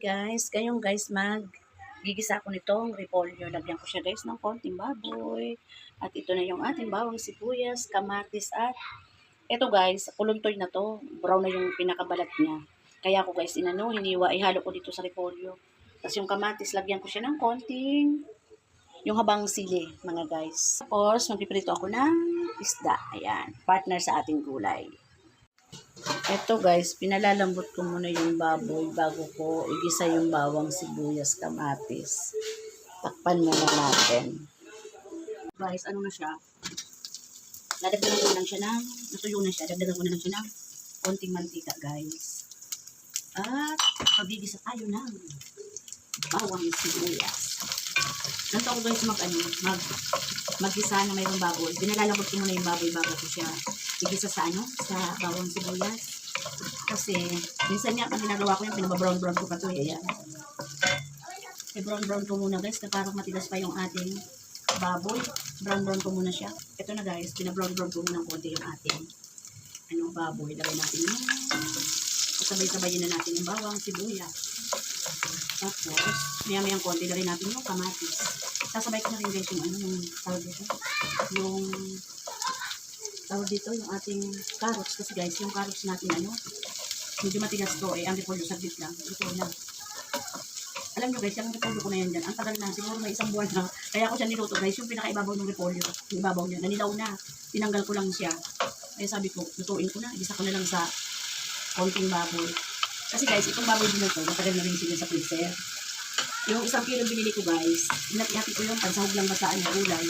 guys, kayong guys mag gigisa ko nitong repolyo. Lagyan ko siya guys ng konting baboy. At ito na yung ating bawang sibuyas, kamatis at ito guys, kuluntoy na to. Brown na yung pinakabalat niya. Kaya ko guys inano, hiniwa, ihalo ko dito sa repolyo. Tapos yung kamatis, lagyan ko siya ng konting yung habang sili, mga guys. Tapos, magpiprito ako ng isda. Ayan, partner sa ating gulay. Ito guys, pinalalambot ko muna yung baboy bago ko igisa yung bawang sibuyas kamatis. Takpan muna natin. Guys, ano na siya? Dadagdagan ko lang siya ng, natuyo na siya, dagdagan ko na lang siya ng konting mantika guys. At pagigisa tayo ng bawang sibuyas. Ganito ako guys mag, ano, mag, mag-isa na mayroong baboy. Binalalambot ko muna yung baboy bago ko siya igisa sa ano, sa bawang sibuyas. Kasi, minsan nga, ang ginagawa ko yung pinababrown-brown ko pa ito eh. Ayan. I-brown-brown ko muna guys, na parang matigas pa yung ating baboy. Brown-brown ko muna siya. Ito na guys, pinabrown-brown ko muna ng konti yung ating ano, baboy. Lagay natin yung sabay-sabayin na natin yung bawang sibuyas. Tapos, maya-mayang konti, lagay natin yung kamatis. Sasabay ko na rin guys yung ano, yung tawag dito. Yung tawag dito yung ating carrots. Kasi guys yung carrots natin ano medyo matigas to. Eh ang repolyo saglit lang. Ito na. Alam nyo guys yung repolyo ko na yan dyan ang tagal na. Siguro may isang buwan na. Kaya ako siya niluto guys. Yung pinakaibabaw ng repolyo yung ibabaw niya nanilaw na. Tinanggal ko lang siya. Kaya sabi ko lutuin ko na. Igisa ko na lang sa konting baboy. Kasi guys itong baboy din na to matagal na rin sila sa freezer. Yung isang kilo binili ko guys inati ko yung pansahog lang basaan ng gulay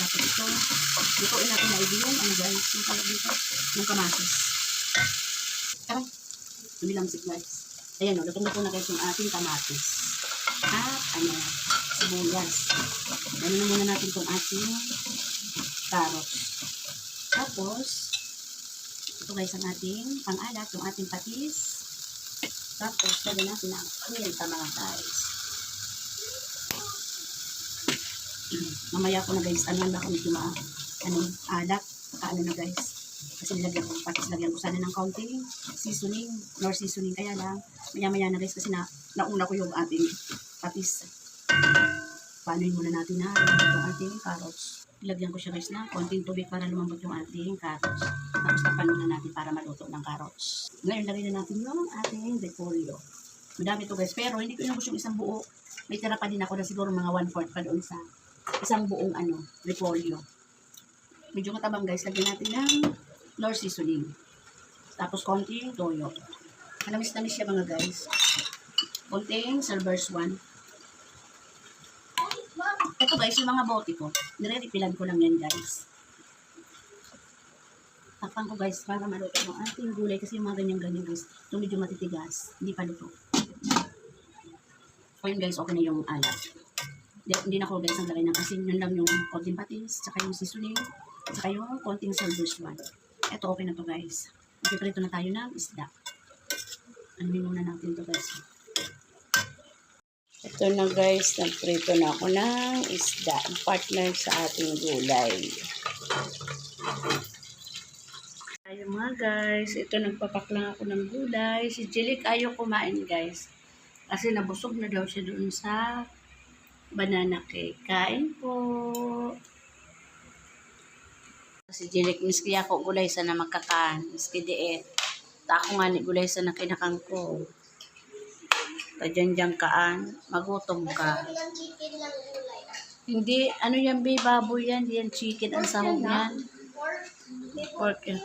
tapos ito, lutuin natin na yung ano guys, yung tawag dito, yung kamatis. Tara, lumilamsik guys. Ayan o, lutong luto na guys yung ating kamatis. At ano, sibuyas. Ano na muna natin itong ating carrots. Tapos, ito guys ang ating pang-alat, yung ating patis. Tapos, lagyan natin ang minta mga guys. Mamaya ko na guys, ano na ako medyo ma, ano, alat, saka ano na guys. Kasi nilagyan ko, patis lagyan ko sana ng counting seasoning, nor seasoning, kaya lang, maya maya na guys, kasi na, nauna ko yung ating patis. Paanoin muna natin na, yung ating carrots. Ilagyan ko siya guys na konting tubig para lumambot yung ating carrots. Tapos tapan muna natin para maluto ng carrots. Ngayon, lagyan na natin yung ating repolyo. Madami to guys, pero hindi ko inubos yung isang buo. May tira pa din ako na siguro mga one-fourth pa doon sa isang buong ano, repolyo. Medyo matabang guys, lagyan natin ng nor seasoning. Tapos konting toyo. Manamis-namis siya mga guys. Konting silver's one. Ito guys, yung mga bote ko. Nire-refilan ko lang yan guys. Tapang ko guys para maluto yung ating gulay kasi yung mga ganyan-ganyan guys. Ito medyo matitigas. Hindi pa luto. So guys, okay na yung alat. Hindi, hindi na ako guys ang lagay ng asin. Yun lang yung konting patis, tsaka yung seasoning, tsaka yung konting silver's one. Ito okay na to guys. Magpiprito na tayo ng isda. Ano muna natin to guys. Ito na guys, nagprito na ako ng isda. Ang partner sa ating gulay. Tayo mga guys, ito nagpapaklang ako ng gulay. Si Jilik ayaw kumain guys. Kasi nabusog na daw siya doon sa banana cake. Kain po. Si Jilik, miski ako gulay sa na magkakaan. Miski diet. Ta ako nga ni gulay sa na kinakang ko. Tadyan-dyan kaan, magutom ka. Hindi, ano yan, baboy yan. Yan chicken ang sahog niyan. Pork yan.